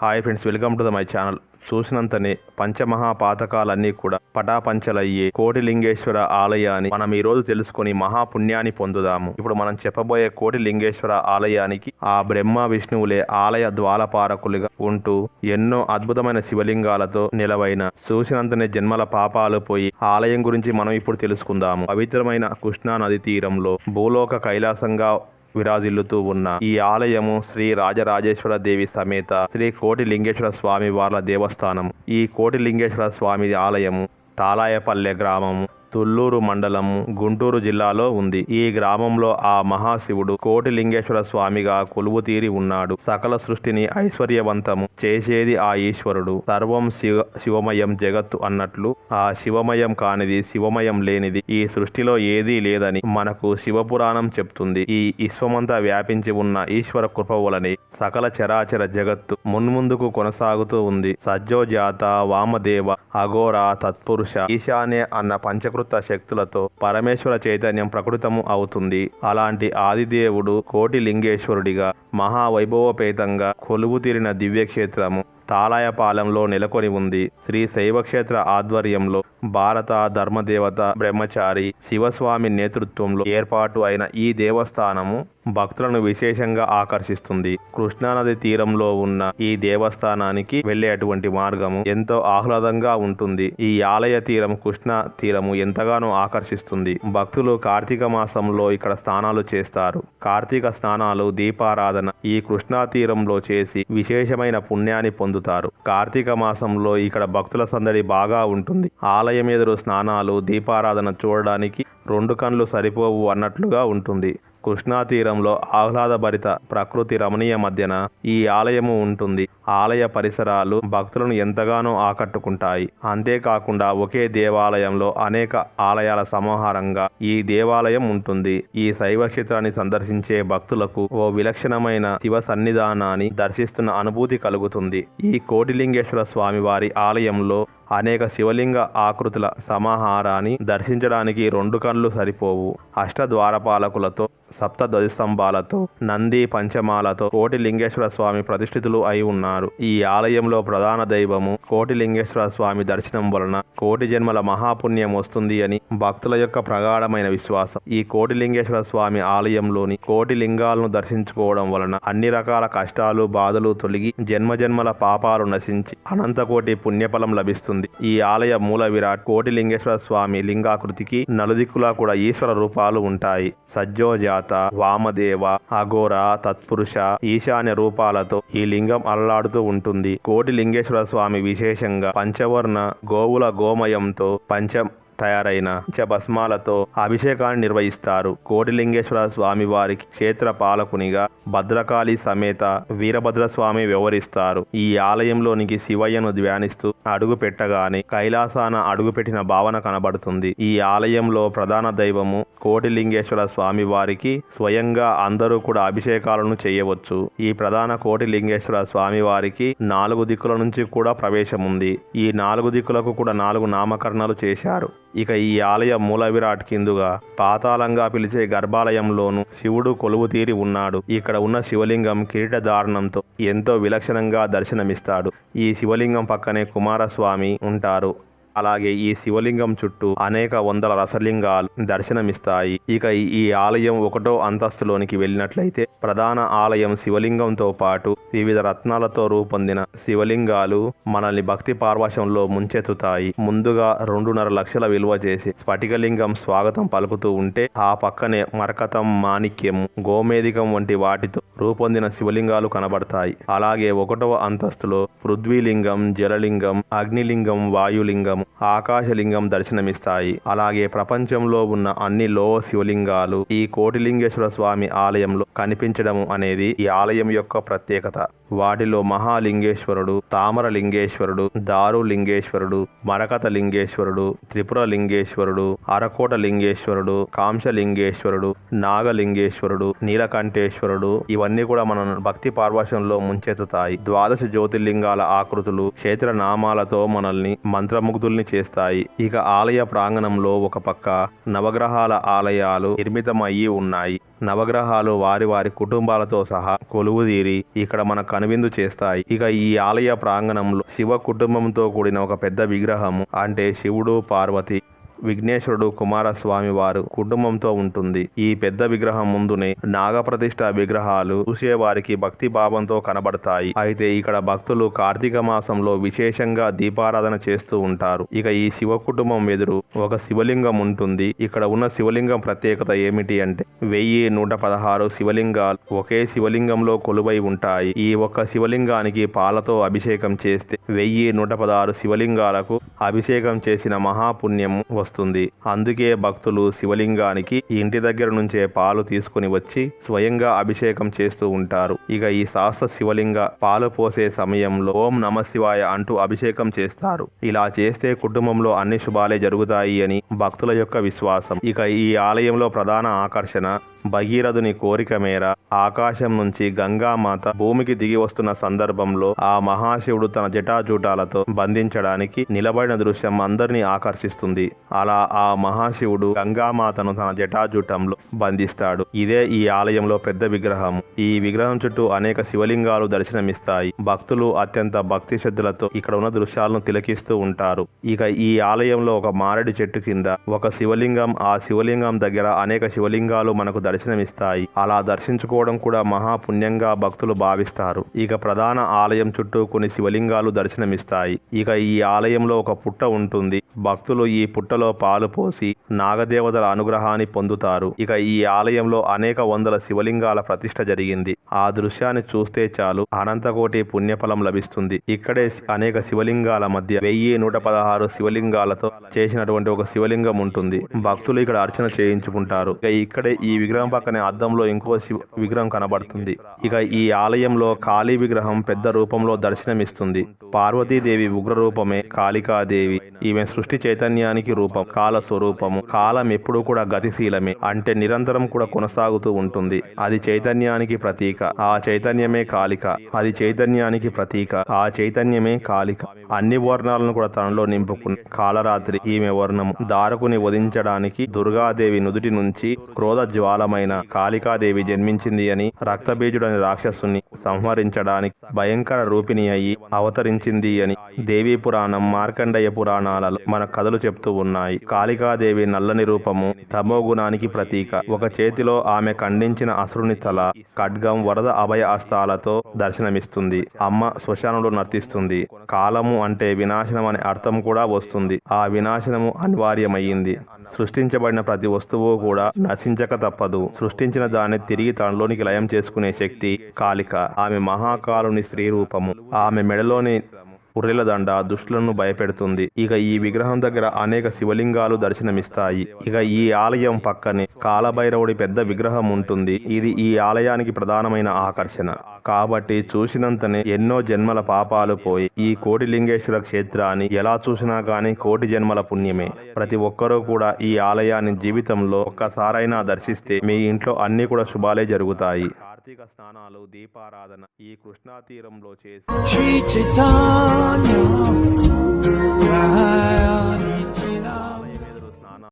Hi friends welcome to the my channel. చూసినంతనే పంచమహాపాతకాలన్నీ కూడా పటాపంచలయ్యే కోటిలింగేశ్వర ఆలయాన్ని మనం ఈ రోజు తెలుసుకొని మహాపుణ్యాన్ని పొందుదాము. ఇప్పుడు మనం చెప్పబోయే కోటిలింగేశ్వర ఆలయానికి ఆ బ్రహ్మ విష్ణువులే ఆలయ ద్వారపారకులుగా ఉంటూ ఎన్నో అద్భుతమైన శివలింగాలతో నిలవైన చూసినంతనే జన్మల పాపాలు పోయి ఆలయం గురించి మనం ఇప్పుడు తెలుసుకుందాము. పవిత్రమైన కృష్ణా నది తీరంలో భూలోక కైలాసంగా విరాజిల్లుతూ ఉన్న ఈ ఆలయము శ్రీ రాజరాజేశ్వర దేవి సమేత శ్రీ కోటిలింగేశ్వర స్వామి వార్ల దేవస్థానం ఈ కోటిలింగేశ్వర స్వామి ఆలయము తాలాయపల్లె గ్రామము. తుళ్ళూరు మండలము గుంటూరు జిల్లాలో ఉంది. ఈ గ్రామంలో ఆ మహాశివుడు కోటి లింగేశ్వర స్వామిగా కొలువు తీరి ఉన్నాడు. సకల సృష్టిని ఐశ్వర్యవంతము చేసేది ఆ ఈశ్వరుడు. సర్వం శివ శివమయం జగత్తు అన్నట్లు ఆ శివమయం కానిది శివమయం లేనిది ఈ సృష్టిలో ఏదీ లేదని మనకు శివపురాణం చెప్తుంది. ఈ విశ్వమంతా వ్యాపించి ఉన్న ఈశ్వర కృప వలని సకల చరాచర జగత్తు మున్ముందుకు కొనసాగుతూ ఉంది. సజ్జోజాత వామదేవ అఘోర తత్పురుష ఈశాన్య అన్న ప్రాకృత శక్తులతో పరమేశ్వర చైతన్యం ప్రకృతము అవుతుంది. అలాంటి ఆదిదేవుడు కోటి లింగేశ్వరుడిగా మహావైభవపేతంగా కొలువు తీరిన దివ్యక్షేత్రము తాలాయపాలెంలో నెలకొని ఉంది. శ్రీ శైవక్షేత్ర ఆధ్వర్యంలో భారత ధర్మదేవత బ్రహ్మచారి శివస్వామి నేతృత్వంలో ఏర్పాటు అయిన ఈ దేవస్థానము భక్తులను విశేషంగా ఆకర్షిస్తుంది. కృష్ణానది తీరంలో ఉన్న ఈ దేవస్థానానికి వెళ్ళేటువంటి మార్గము ఎంతో ఆహ్లాదంగా ఉంటుంది. ఈ ఆలయ తీరం కృష్ణా తీరము ఎంతగానో ఆకర్షిస్తుంది. భక్తులు కార్తీక మాసంలో ఇక్కడ స్నానాలు చేస్తారు. కార్తీక స్నానాలు దీపారాధన ఈ కృష్ణా తీరంలో చేసి విశేషమైన పుణ్యాన్ని పొందుతారు. కార్తీక మాసంలో ఇక్కడ భక్తుల సందడి బాగా ఉంటుంది. ఆలయం ఎదురు స్నానాలు దీపారాధన చూడడానికి రెండు కళ్ళు సరిపోవు అన్నట్లుగా ఉంటుంది. కృష్ణా తీరంలో ఆహ్లాదభరిత ప్రకృతి రమణీయ మధ్యన ఈ ఆలయము ఉంటుంది. ఆలయ పరిసరాలు భక్తులను ఎంతగానో ఆకట్టుకుంటాయి. అంతేకాకుండా ఒకే దేవాలయంలో అనేక ఆలయాల సమాహారంగా ఈ దేవాలయం ఉంటుంది. ఈ శైవ క్షేత్రాన్ని సందర్శించే భక్తులకు ఓ విలక్షణమైన శివ సన్నిధానాన్ని దర్శిస్తున్న అనుభూతి కలుగుతుంది. ఈ కోటిలింగేశ్వర స్వామి వారి ఆలయంలో అనేక శివలింగ ఆకృతుల సమాహారాన్ని దర్శించడానికి రెండు కళ్ళు సరిపోవు. అష్టద్వారపాలకులతో సప్త ధ్వజస్తంభాలతో నంది పంచమాలతో కోటి లింగేశ్వర స్వామి ప్రతిష్ఠితులు అయి ఉన్నారు. ఈ ఆలయంలో ప్రధాన దైవము కోటి లింగేశ్వర స్వామి దర్శనం వలన కోటి జన్మల మహాపుణ్యం వస్తుంది అని భక్తుల యొక్క ప్రగాఢమైన విశ్వాసం. ఈ కోటి లింగేశ్వర స్వామి ఆలయంలోని కోటి లింగాలను దర్శించుకోవడం వలన అన్ని రకాల కష్టాలు బాధలు తొలగి జన్మ జన్మల పాపాలు నశించి అనంతకోటి పుణ్యఫలం లభిస్తుంది. ఈ ఆలయ మూల విరాట్ కోటి లింగేశ్వర స్వామి లింగాకృతికి నలుదిక్కులా కూడా ఈశ్వర రూపాలు ఉంటాయి. సజ్జోజాత వామదేవ అఘోర తత్పురుష ఈశాన్య రూపాలతో ఈ లింగం అల్లాడుతూ ఉంటుంది. కోటి లింగేశ్వర స్వామి విశేషంగా పంచవర్ణ గోవుల గోమయంతో పంచ తయారైన భస్మాలతో అభిషేకాన్ని నిర్వహిస్తారు. కోటిలింగేశ్వర స్వామి వారికి క్షేత్ర పాలకునిగా భద్రకాళి సమేత వీరభద్ర స్వామి వ్యవహరిస్తారు. ఈ ఆలయంలోనికి శివయ్యను ధ్యానిస్తూ అడుగు పెట్టగానే కైలాసాన అడుగుపెట్టిన భావన కనబడుతుంది. ఈ ఆలయంలో ప్రధాన దైవము కోటిలింగేశ్వర స్వామి వారికి స్వయంగా అందరూ కూడా అభిషేకాలను చేయవచ్చు. ఈ ప్రధాన కోటిలింగేశ్వర స్వామి వారికి నాలుగు దిక్కుల నుంచి కూడా ప్రవేశం ఉంది ఈ నాలుగు దిక్కులకు కూడా నాలుగు నామకరణాలు చేశారు. ఇక ఈ ఆలయ మూల విరాట్ కిందుగా పాతాళంగా పిలిచే గర్భాలయంలోను శివుడు కొలువు తీరి ఉన్నాడు. ఇక్కడ ఉన్న శివలింగం కిరీటధారణంతో ఎంతో విలక్షణంగా దర్శనమిస్తాడు. ఈ శివలింగం పక్కనే కుమారస్వామి ఉంటారు. అలాగే ఈ శివలింగం చుట్టూ అనేక వందల రసలింగాలు దర్శనమిస్తాయి. ఇక ఈ- ఆలయం ఒకటో అంతస్తులోనికి వెళ్ళినట్లయితే ప్రధాన ఆలయం శివలింగంతో పాటు వివిధ రత్నాలతో రూపొందిన శివలింగాలు మనల్ని భక్తి పార్వశంలో ముంచెత్తుతాయి. ముందుగా రెండున్నర లక్షల విలువ చేసి స్ఫటికలింగం స్వాగతం పలుకుతూ ఉంటే ఆ పక్కనే మరకతం మాణిక్యం గోమేధికం వంటి వాటితో రూపొందిన శివలింగాలు కనబడతాయి. అలాగే ఒకటవ అంతస్తులో పృథ్వీలింగం జలలింగం అగ్నిలింగం వాయులింగం ఆకాశలింగం దర్శనమిస్తాయి. అలాగే ప్రపంచంలో ఉన్న అన్ని లోహ శివలింగాలు ఈ కోటిలింగేశ్వర స్వామి ఆలయంలో కనిపించడం అనేది ఈ ఆలయం యొక్క ప్రత్యేకత. వాటిలో మహాలింగేశ్వరుడు తామరలింగేశ్వరుడు దారులింగేశ్వరుడు దారు లింగేశ్వరుడు మరకత లింగేశ్వరుడు త్రిపుర లింగేశ్వరుడు అరకోట లింగేశ్వరుడు కాంశలింగేశ్వరుడు నాగలింగేశ్వరుడు నీలకంఠేశ్వరుడు ఇవన్నీ కూడా మన భక్తి పార్వశంలో ముంచెత్తుతాయి. ద్వాదశ జ్యోతిర్లింగాల ఆకృతులు క్షేత్ర నామాలతో మనల్ని మంత్రముగ్ధుల్ని చేస్తాయి. ఇక ఆలయ ప్రాంగణంలో ఒక పక్క నవగ్రహాల ఆలయాలు నిర్మితమయ్యి ఉన్నాయి. నవగ్రహాలు వారి వారి కుటుంబాలతో సహా కొలువుదీరి ఇక్కడ మన కనువిందు చేస్తాయి. ఇక ఈ ఆలయ ప్రాంగణంలో శివ కుటుంబంతో కూడిన ఒక పెద్ద విగ్రహము అంటే శివుడు పార్వతి విఘ్నేశ్వరుడు కుమారస్వామి వారు కుటుంబంతో ఉంటుంది. ఈ పెద్ద విగ్రహం ముందునే నాగప్రతిష్ఠ విగ్రహాలు చూసేవారికి భక్తి భావంతో కనబడతాయి. అయితే ఇక్కడ భక్తులు కార్తీక మాసంలో విశేషంగా దీపారాధన చేస్తూ ఉంటారు. ఇక ఈ శివ కుటుంబం ఎదురు ఒక శివలింగం ఉంటుంది. ఇక్కడ ఉన్న శివలింగం ప్రత్యేకత ఏమిటి అంటే వెయ్యి నూట పదహారు శివలింగాలు ఒకే శివలింగంలో కొలువై ఉంటాయి. ఈ ఒక్క శివలింగానికి పాలతో అభిషేకం చేస్తే వెయ్యి నూట పదహారు శివలింగాలకు అభిషేకం చేసిన మహాపుణ్యం వస్తుంది. అందుకే భక్తులు శివలింగానికి ఇంటి దగ్గర నుంచే పాలు తీసుకుని వచ్చి స్వయంగా అభిషేకం చేస్తూ ఉంటారు. ఇక ఈ శాస్త్ర శివలింగ పాలు పోసే సమయంలో ఓం నమ శివాయ అంటూ అభిషేకం చేస్తారు. ఇలా చేస్తే కుటుంబంలో అన్ని శుభాలే జరుగుతాయి అని భక్తుల యొక్క విశ్వాసం. ఇక ఈ ఆలయంలో ప్రధాన ఆకర్షణ భగీరథుని కోరిక మేర ఆకాశం నుంచి గంగామాత భూమికి దిగి వస్తున్న సందర్భంలో ఆ మహాశివుడు తన జటాజూటాలతో బంధించడానికి నిలబడిన దృశ్యం అందరినీ ఆకర్షిస్తుంది. అలా ఆ మహాశివుడు గంగామాతను తన జటాజూటంలో బంధిస్తాడు. ఇదే ఈ ఆలయంలో పెద్ద విగ్రహం. ఈ విగ్రహం చుట్టూ అనేక శివలింగాలు దర్శనమిస్తాయి. భక్తులు అత్యంత భక్తి శ్రద్ధలతో ఇక్కడ ఉన్న దృశ్యాలను తిలకిస్తూ ఉంటారు. ఇక ఈ ఆలయంలో ఒక మారడి చెట్టు కింద ఒక శివలింగం ఆ శివలింగం దగ్గర అనేక శివలింగాలు మనకు దర్శనమిస్తాయి. అలా దర్శించుకోవడం కూడా మహాపుణ్యంగా భక్తులు భావిస్తారు. ఇక ప్రధాన ఆలయం చుట్టూ కొన్ని శివలింగాలు దర్శనమిస్తాయి. ఇక ఈ ఆలయంలో ఒక పుట్ట ఉంటుంది. భక్తులు ఈ పుట్టలో పాలు పోసి నాగదేవతల అనుగ్రహాన్ని పొందుతారు. ఇక ఈ ఆలయంలో అనేక వందల శివలింగాల ప్రతిష్ట జరిగింది. ఆ దృశ్యాన్ని చూస్తే చాలు. అనంతకోటి పుణ్యఫలం లభిస్తుంది. ఇక్కడే అనేక శివలింగాల మధ్య వెయ్యి నూట పదహారు శివలింగాలతో చేసినటువంటి ఒక శివలింగం ఉంటుంది. భక్తులు ఇక్కడ అర్చన చేయించుకుంటారు. ఇక ఇక్కడే ఈ విగ్రహం విగ్రహం పక్కనే అద్దంలో ఇంకో శివ విగ్రహం కనబడుతుంది. ఇక ఈ ఆలయంలో కాళీ విగ్రహం పెద్ద రూపంలో దర్శనమిస్తుంది. పార్వతీదేవి ఉగ్ర రూపమే కాళికాదేవి. ఈమె సృష్టి చైతన్యానికి రూపం కాల స్వరూపము. కాలం ఎప్పుడూ కూడా గతిశీలమే. అంటే నిరంతరం కూడా కొనసాగుతూ ఉంటుంది. అది చైతన్యానికి ప్రతీక. ఆ చైతన్యమే కాళిక. అది చైతన్యానికి ప్రతీక. ఆ చైతన్యమే కాళిక. అన్ని వర్ణాలను కూడా తనలో నింపుకున్న కాలరాత్రి ఈమె వర్ణము. దారకుని వధించడానికి దుర్గాదేవి నుదుటి నుంచి క్రోధ జ్వాలమైన కాళికాదేవి జన్మించింది అని రక్తబీజుడని రాక్షసుని సంహరించడానికి భయంకర రూపిణి అయి అవతరించింది అని దేవీ పురాణం మార్కండేయ పురాణాలలో మన కథలు చెప్తూ ఉన్నాయి. కాళికాదేవి నల్లని రూపము తమో గుణానికి ప్రతీక. ఒక చేతిలో ఆమె ఖండించిన అసురుని తల ఖడ్గం వరద అభయ అస్తాలతో దర్శనమిస్తుంది. అమ్మ శ్మశానంలో నర్తిస్తుంది. కాలము అంటే వినాశనం అనే అర్థం కూడా వస్తుంది. ఆ వినాశనము అనివార్యమయ్యింది. సృష్టించబడిన ప్రతి వస్తువు కూడా నశించక తప్పదు. సృష్టించిన దాన్ని తిరిగి తనలోనికి లయం చేసుకునే శక్తి కాళిక. ఆమె మహాకాలుని స్త్రీ రూపము. ఆమె మెడలోని పుర్రెల దండ దుష్టులను భయపెడుతుంది. ఇక ఈ విగ్రహం దగ్గర అనేక శివలింగాలు దర్శనమిస్తాయి. ఇక ఈ ఆలయం పక్కనే కాలభైరవుడి పెద్ద విగ్రహం ఉంటుంది. ఇది ఈ ఆలయానికి ప్రధానమైన ఆకర్షణ. కాబట్టి చూసినంతనే ఎన్నో జన్మల పాపాలు పోయి ఈ కోటిలింగేశ్వర క్షేత్రాన్ని ఎలా చూసినా గానీ కోటి జన్మల పుణ్యమే. ప్రతి ఒక్కరూ కూడా ఈ ఆలయాన్ని జీవితంలో ఒక్కసారైనా దర్శిస్తే మీ ఇంట్లో అన్ని కూడా శుభాలే జరుగుతాయి. కార్తీక స్నానాలు దీపారాధన ఈ కృష్ణా తీరంలో చేసి